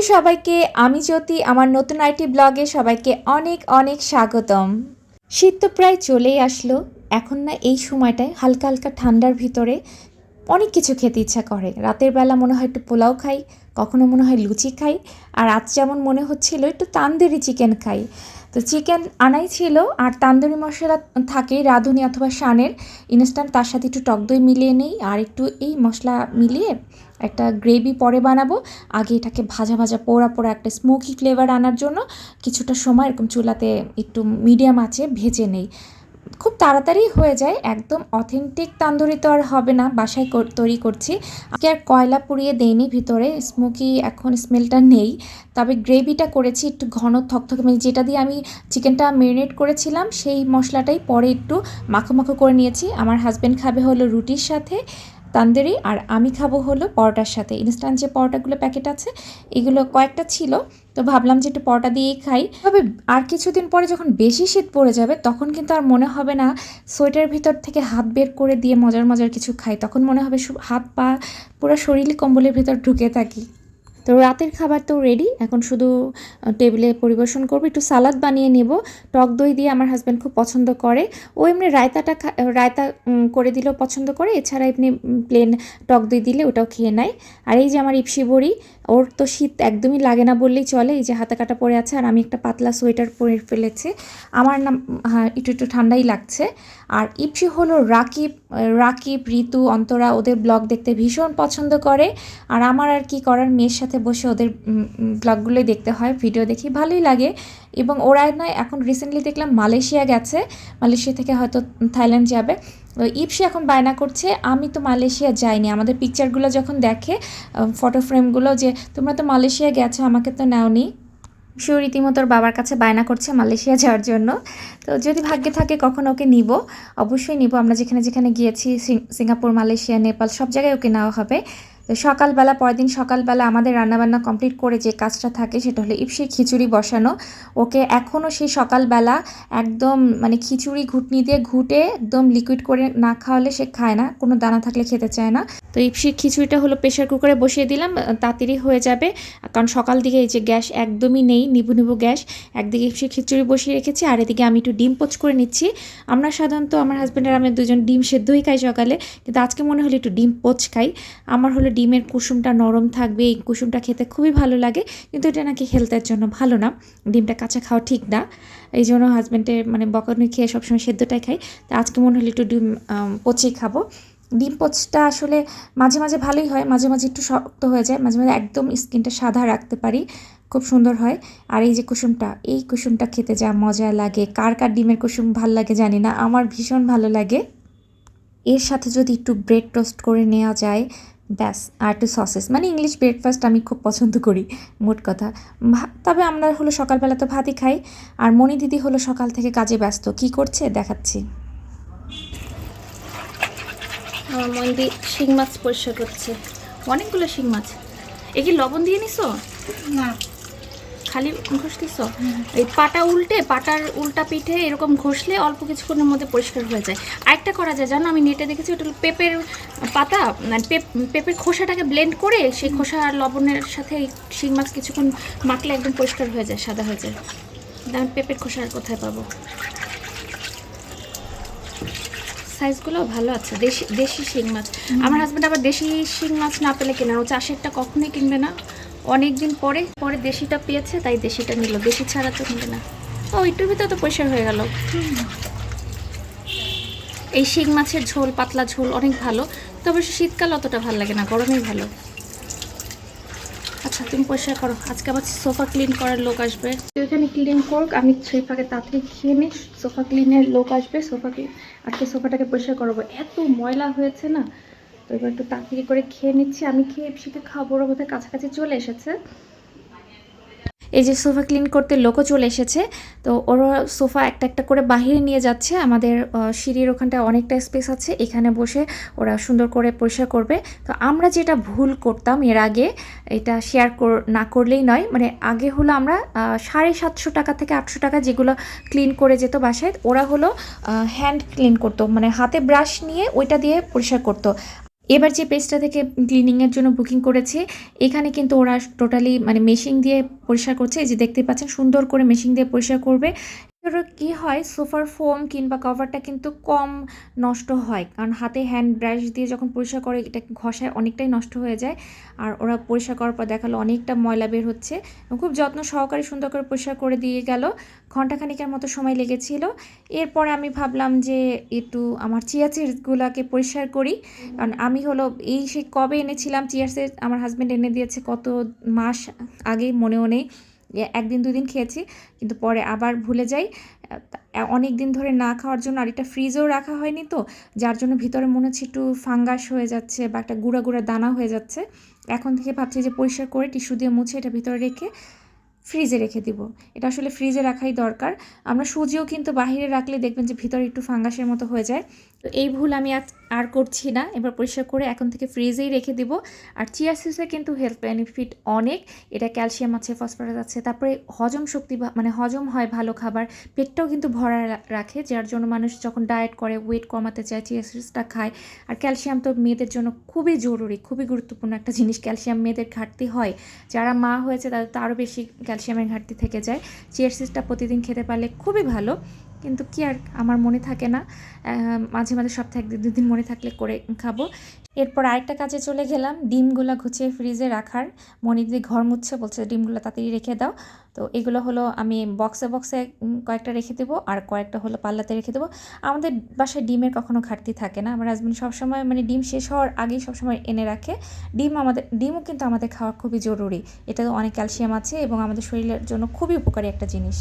Hello সবাইকে, আমি জ্যোতি, আমার নতুন আইটি ব্লগে সবাইকে অনেক অনেক স্বাগতম। শীত তো প্রায় চলেই আসলো, এখন না এই সময়টায় হালকা হালকা ঠান্ডার ভিতরে অনেক কিছু খেতে ইচ্ছা করে। রাতের বেলা মনে হয় একটু পোলাও খাই, কখনো মনে হয় লুচি খাই, আর আজ যেমন মনে হচ্ছিল একটু তান্দুরি চিকেন খাই। তো চিকেন আনাই ছিল, আর তান্দুরি মশলা থাকে রাঁধুনি অথবা শানের ইনস্ট্যান্ট তার সাথে একটু টক দই মিলিয়ে নেই, আর একটু এই মশলা মিলিয়ে একটা গ্রেভি পরে বানাবো। আগে এটাকে ভাজা ভাজা পোড়া পোড়া একটা স্মোকি ফ্লেভার আনার জন্য কিছুটা সময় এরকম চুলাতে একটু মিডিয়াম আছে ভেজে নেই। খুব তাড়াতাড়ি হয়ে যায়, একদম অথেন্টিক তান্দুরি তো আর হবে না, বাসায় তৈরি করছি। আজকে আর কয়লা পুড়িয়ে দেয়নি ভিতরে স্মোকি এখন স্মেলটা নেই, তবে গ্রেভিটা করেছি একটু ঘন থকথকে মানে যেটা দিয়ে আমি চিকেনটা মেরিনেট করেছিলাম, সেই মশলাটাই পরে একটু মাখো মাখো করে নিয়েছি। আমার হাজব্যান্ড খাবে হলো রুটির সাথে তান্দুরি আর আমি খাব হলো পরোটার সাথে। ইনস্ট্যান্ট যে পরোটাগুলো প্যাকেট আছে, এগুলো কয়েকটা ছিল, তো ভাবলাম যে একটু পরোটা দিয়েই খাই। তবে আর কিছুদিন পরে যখন বেশি শীত পড়ে যাবে, তখন কিন্তু আর মনে হবে না, সোয়েটার ভিতর থেকে হাত বের করে দিয়ে মজার মজার কিছু খাই। তখন মনে হবে হাত পা পুরো শরীরই কম্বলের ভিতর ঢুকে থাকি। তো রাতের খাবার তো রেডি এখন শুধু টেবিলে পরিবেশন করব, একটু সালাদ বানিয়ে নেব। টক দই দিয়ে আমার হাজব্যান্ড খুব পছন্দ করে। ও এমনি রায়তাটা রায়তা করে দিলেও পছন্দ করে। এছাড়া এমনি প্লেন টক দই দিলে ওটাও খেয়ে নেয়। আর এই যে আমার ইপসি বড়ি ওর তো শীত একদমই লাগে না বললেই চলে, এই যে হাতে কাটা পরে আছে আর আমি একটা পাতলা সোয়েটার পরে ফেলেছি। আমার নাম হ্যাঁ একটু একটু ঠান্ডাই লাগছে। আর ইপসি হলো রাকিব রাকিব, ঋতু, অন্তরা, ওদের ব্লগ দেখতে ভীষণ পছন্দ করে। আর আমার আর কি করার, মেয়ের সাথে বসে ওদের ব্লগগুলোই দেখতে হয়, ভিডিও দেখি, ভালোই লাগে। এবং ওরা নয়, এখন রিসেন্টলি দেখলাম মালয়েশিয়া গেছে, মালয়েশিয়া থেকে হয়তো থাইল্যান্ড যাবে। ইপসি এখন বায়না করছে, আমি তো মালয়েশিয়া যাইনি। আমাদের পিকচারগুলো যখন দেখে ফটো ফ্রেমগুলো যে, তোমরা তো মালয়েশিয়া গেছো, আমাকে তো নাওনি। সেও রীতিমতো বাবার কাছে বায়না করছে মালয়েশিয়া যাওয়ার জন্য। তো যদি ভাগ্যে থাকে, কখন ওকে নিব? অবশ্যই নিব। আমরা যেখানে যেখানে গিয়েছি সিঙ্গাপুর, মালয়েশিয়া, নেপাল, সব জায়গায় ওকে নেওয়া হবে। তো সকালবেলা, পরের দিন সকালবেলা আমাদের রান্নাবান্না কমপ্লিট করে যে কাজটা থাকে সেটা হলো ইপসির খিচুড়ি বসানো। ওকে এখনও সেই সকালবেলা একদম মানে খিচুড়ি ঘুটনি দিয়ে ঘুটে একদম লিকুইড করে না খাওয়ালে সে খায় না, কোনো দানা থাকলে খেতে চায় না। তো ইপসির খিচুড়িটা হলো প্রেশার কুকারে বসিয়ে দিলাম তাড়াতাড়ি হয়ে যাবে। কারণ সকাল দিকে এই যে গ্যাস একদমই নেই, নিবু নিবু গ্যাস, একদিকে ইপসির খিচুড়ি বসিয়ে রেখেছি আর এদিকে আমি একটু ডিম পোচ করে নিচ্ছি। আমরা সাধারণত আমার হাজব্যান্ড আর আমি দুজন ডিম সেদ্ধই খাই সকালে, কিন্তু আজকে মনে হলো একটু ডিম পোচ খাই। আমার হলো ডিমের কুসুমটা নরম থাকবে, এই কুসুমটা খেতে খুবই ভালো লাগে, কিন্তু এটা নাকি হেলথের জন্য ভালো না। ডিমটা কাঁচা খাওয়া ঠিক না। এই জন্য হাজব্যান্ডের মানে বকানি খেয়ে সবসময় সেদ্ধটাই খাই। তা আজকে মনে হলো একটু ডিম পচিয়ে খাব। ডিম পোচটা আসলে মাঝে মাঝে ভালোই হয়, মাঝে মাঝে একটু শক্ত হয়ে যায়, মাঝে মাঝে একদম স্কিনটা সাদা রাখতে পারি, খুব সুন্দর হয়। আর এই যে কুসুমটা, এই কুসুমটা খেতে যা মজা লাগে। কার কার ডিমের কুসুম ভালো লাগে জানি না, আমার ভীষণ ভালো লাগে। এর সাথে যদি একটু ব্রেড টোস্ট করে নেওয়া যায় ব্যাস আর একটু সসেস মানে ইংলিশ ব্রেকফাস্ট আমি খুব পছন্দ করি মোট কথা। ভা- তবে আমরা হলো সকালবেলা তো ভাতই খাই আর মণি দিদি হলো সকাল থেকে কাজে ব্যস্ত। কি করছে? দেখাচ্ছি। আমার মন্দি শিং মাছ পরিষ্কার করছে। অনেকগুলো শিং মাছ। এ কি লবণ দিয়ে নিছো? না। খালি ঘষতেছো? এই পাটা উল্টে, পাটার উল্টা পিঠে এরকম ঘষলে অল্প কিছুক্ষণের মধ্যে পরিষ্কার হয়ে যায়। আরেকটা করা যায়, জানো? আমি নেটে দেখেছি, ওটা পেঁপের পাতা মানে পেপ- পেঁপের খোসাটাকে ব্লেন্ড করে সেই খোসা আর লবণের সাথে শিং মাছ কিছুক্ষণ মাখলে একদম পরিষ্কার হয়ে যায়, সাদা হয়ে যায়। আমি পেঁপের খোসা আর কোথায় পাবো? সাইজগুলো ভালো আছে, দেশি দেশি শিং মাছ। আমার হাজব্যান্ড আবার দেশি শিং মাছ না পেলে কেনা ও চাষেরটা কখনোই কিনবে না। অনেক দিন পরে পরে দেশিটা পেয়েছে, তাই দেশিটা নিল। দেশি ছাড়া তো কিনবে না। ও একটুর ভিতরে তো পরিষ্কার হয়ে গেল। এই শিং মাছের ঝোল, পাতলা ঝোল অনেক ভালো। তবে শীতকাল অতটা ভালো লাগে না, গরমেই ভালো। আচ্ছা তুমি পরিষ্কার করো। আজকে আবার সোফা ক্লিন করার লোক আসবে। এখানে ক্লিন করুক, আমি সেই ফাঁকে তাড়াতাড়ি খেয়ে নিই। সোফা ক্লিনের লোক আসবে, সোফা ক্লিন আজকে সোফাটাকে পরিষ্কার করব। এত ময়লা হয়েছে না তো এবার একটু তাড়াতাড়ি করে খেয়ে নিচ্ছি। আমি খেয়ে সেটা ওরা বোধহয় কাছাকাছি চলে এসেছে। এই যে সোফা ক্লিন করতে লোকও চলে এসেছে। তো ওরা সোফা একটা একটা করে বাহিরে নিয়ে যাচ্ছে। আমাদের সিঁড়ির ওখানটায় অনেকটা স্পেস আছে। এখানে বসে ওরা সুন্দর করে পরিষ্কার করবে। তো আমরা যেটা ভুল করতাম এর আগে, এটা শেয়ার না করলেই নয়। মানে আগে হলো আমরা সাড়ে সাতশো টাকা থেকে আটশো টাকা যেগুলো ক্লিন করে যেত বাসায়, ওরা হলো হ্যান্ড ক্লিন করতো। মানে হাতে ব্রাশ নিয়ে ওইটা দিয়ে পরিষ্কার করতো। এবার যে পেজটা থেকে ক্লিনিংয়ের জন্য বুকিং করেছে, এখানে কিন্তু ওরা টোটালি মানে মেশিন দিয়ে পরিষ্কার করছে। এই যে দেখতে পাচ্ছেন, সুন্দর করে মেশিন দিয়ে পরিষ্কার করবে। কি হয়? সোফার ফোম কিংবা কভারটা কিন্তু কম নষ্ট হয়। কারণ হাতে হ্যান্ড ব্রাশ দিয়ে যখন পরিষ্কার করে, এটা ঘষায় অনেকটাই নষ্ট হয়ে যায়। আর ওরা পরিষ্কার করার পর দেখাল অনেকটা ময়লা বের হচ্ছে। খুব যত্ন সহকারে সুন্দর করে পরিষ্কার করে দিয়ে গেল। ঘন্টাখানিকের মতো সময় লেগেছিল। এরপরে আমি ভাবলাম যে একটু আমার চিয়া পরিষ্কার করি। কারণ আমি হলো, এই সে কবে এনেছিলাম? চিয়া আমার হাজব্যান্ড এনে দিয়েছে কত মাস আগে, মনেও নেই। একদিন, দুদিন খেয়েছি, কিন্তু পরে আবার ভুলে যাই। অনেক দিন ধরে না খাওয়ার জন্য আরেকটা ফ্রিজেও রাখা হয়নি তো, যার জন্য ভিতরে মনে হচ্ছে একটু ফাঙ্গাস হয়ে যাচ্ছে বা একটা গুঁড়া গুঁড়া দানা হয়ে যাচ্ছে। এখন থেকে ভাবছি যে পরিষ্কার করে টিস্যু দিয়ে মুছে এটা ভিতরে রেখে ফ্রিজে রেখে দিব। এটা আসলে ফ্রিজে রাখাই দরকার। আমরা সুজিও কিন্তু বাহিরে রাখলে দেখবেন যে ভিতরে একটু ফাঙ্গাসের মতো হয়ে যায়। তো এই ভুল আমি আর করছি না। এবার পরিষ্কার করে এখন থেকে ফ্রিজেই রেখে দিব। আর চিয়া সিডসে কিন্তু হেলথ বেনিফিট অনেক। এটা ক্যালসিয়াম আছে ফসফরাস আছে, তারপরে হজম শক্তি মানে হজম হয় ভালো খাবার। পেটটাও কিন্তু ভরা রাখে, যার জন্য মানুষ যখন ডায়েট করে ওয়েট কমাতে চায় চিয়া সিডসটা খায়। আর ক্যালসিয়াম তো মেয়েদের জন্য খুবই জরুরি, খুবই গুরুত্বপূর্ণ একটা জিনিস। ক্যালসিয়াম মেয়েদের ঘাটতি হয়। যারা মা হয়েছে তাদের তো আরও বেশি ক্যালসিয়ামের ঘাটতি থেকে যায়। চিয়ার সিডসটা প্রতিদিন খেতে পারলে খুবই ভালো। কিন্তু কি আর আমার মনে থাকে না। মাঝে মাঝে সপ্তাহে একদিন দুদিন মনে থাকলে করে খাব। এরপর আরেকটা কাজে চলে গেলাম, ডিমগুলো ঘুচিয়ে ফ্রিজে রাখার। মনি দিদি ঘর মুচ্ছে বলছে ডিমগুলো তাড়াতাড়ি রেখে দাও। তো এগুলো হলো আমি বক্সে বক্সে কয়েকটা রেখে দেবো আর কয়েকটা হলো পাল্লাতে রেখে দেবো। আমাদের বাসায় ডিমের কখনো ঘাটতি থাকে না। আমার হাজব্যান্ড সবসময় মানে ডিম শেষ হওয়ার আগেই সবসময় এনে রাখে। ডিম আমাদের, ডিমও কিন্তু আমাদের খাওয়া খুবই জরুরি। এটাতে অনেক ক্যালসিয়াম আছে এবং আমাদের শরীরের জন্য খুবই উপকারী একটা জিনিস।